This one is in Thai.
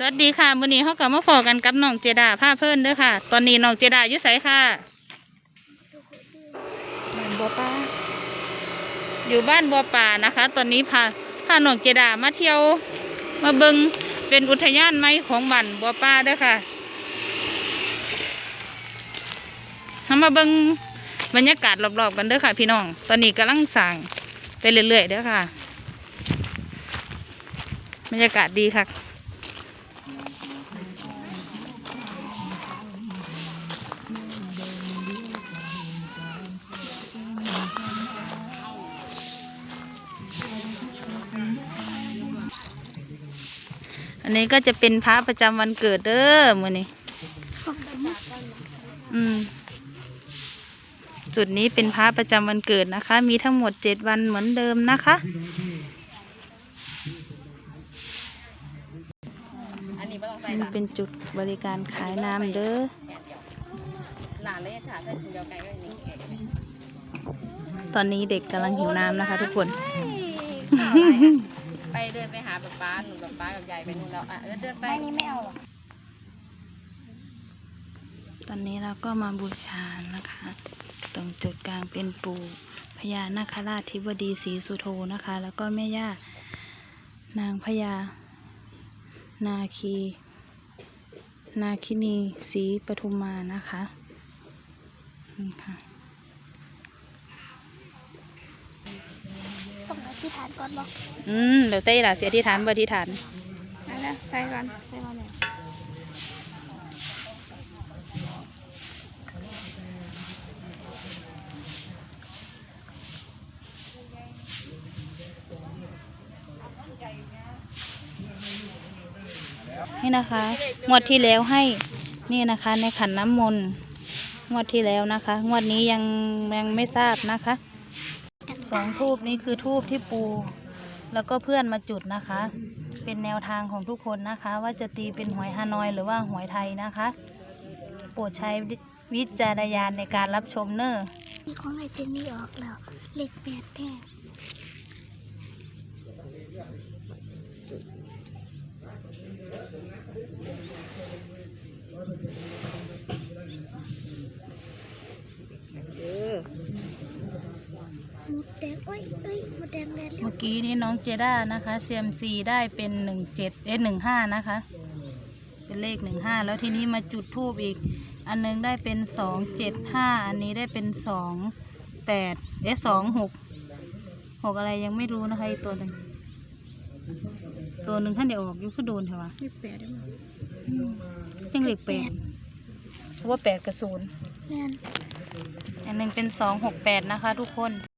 สวัสดีค่ะมื้อนี้เขากลับมาฟอกันกับน้องเจดาผ้าเพิ่นเด้อค่ะ ตอนนี้น้องเจดาอยู่ไสค่ะบ้านบัวป่าอยู่บ้านบัวป่านะคะ ตอนนี้พาพาน้องเจดามาเที่ยว มาเบิงเป็นอุทยานไม้ของบ้านบัวป่าเด้อค่ะทำมาเบิงบรรยากาศรอบๆกันเด้อค่ะ พี่น้อง ตอนนี้กำลังสั่งไปเรื่อยๆเด้อค่ะ บรรยากาศดีค่ะ อันนี้ก็จะเป็นพระประจำวันเกิดเด้อมือนี้ อืม จุดนี้เป็นพระประจำวันเกิดนะคะ มีทั้งหมดเจ็ดวันเหมือนเดิมนะคะ อันนี้ไม่ต้องใส่นี่ละเป็นจุดบริการขายน้ำเด้อ หลานเลยค่ะถ้าเดียวกันก็อย่างนี้ตอนนี้เด็กกำลังหิวน้ำนะคะ ทุกคนไปเดินไปหาป๊าป๊าหนูป๊าป๊ากับยายไปนู่นแล้วอะเดินไป ไม่นี่ไม่เอาหรอตอนนี้เราก็มาบูชานะคะ ตรงจุดกลางเป็นปู่พญานาคราชทิบดีศรีสุโธนะคะ แล้วก็แม่ย่านางพญานาคี นาคินีศรีปทุมมานะคะนี่ค่ะ ต้องอธิษฐานก่อนบอกอืมเดี๋ยวเต้ล่ะเสียที่ฐานบอที่ฐานนั่นนะใส่ก่อนใส่ก่อนเนี่ยนี่นะคะงวดที่แล้วให้นี่นะคะ ในขันน้ำมนต์งวดที่แล้วนะคะ งวดนี้ยังยังไม่ทราบนะคะ สองทูบนี้คือทูบที่ปู แล้วก็เพื่อนมาจุดนะคะ เป็นแนวทางของทุกคนนะคะ ว่าจะตีเป็นหวยฮานอยหรือว่าหวยไทยนะคะ โปรดใช้วิจารณญาณในการรับชมเนอร์ของไอเจนนี่ออกแล้ว เลขแปดแท้ เออ หมดแดง เอ้ยเอ้ยหมดแดงแดงแล้วเมื่อกี้นี้น้องเจด้านะคะเซียมซีได้เป็นหนึ่งเจ็ดเอหนึ่งห้านะคะ เป็นเลขหนึ่งห้าแล้วทีนี้มาจุดทูบอีก อันหนึงได้เป็นสองเจ็ดห้าอันนี้ได้เป็นสองแปดเอสองหกหกอะไรยังไม่รู้นะคะอีกตัวหนึ่งตัวหนึ่งท่านเดี๋ยวออกอยุคือโดนเถอะวะเลขแปดได้มั้ยอืมยังเลขแปดเพราะว่าแปดกับศูนย์แม่นอันหนึ่งเป็นสองหกแปดนะคะทุกคน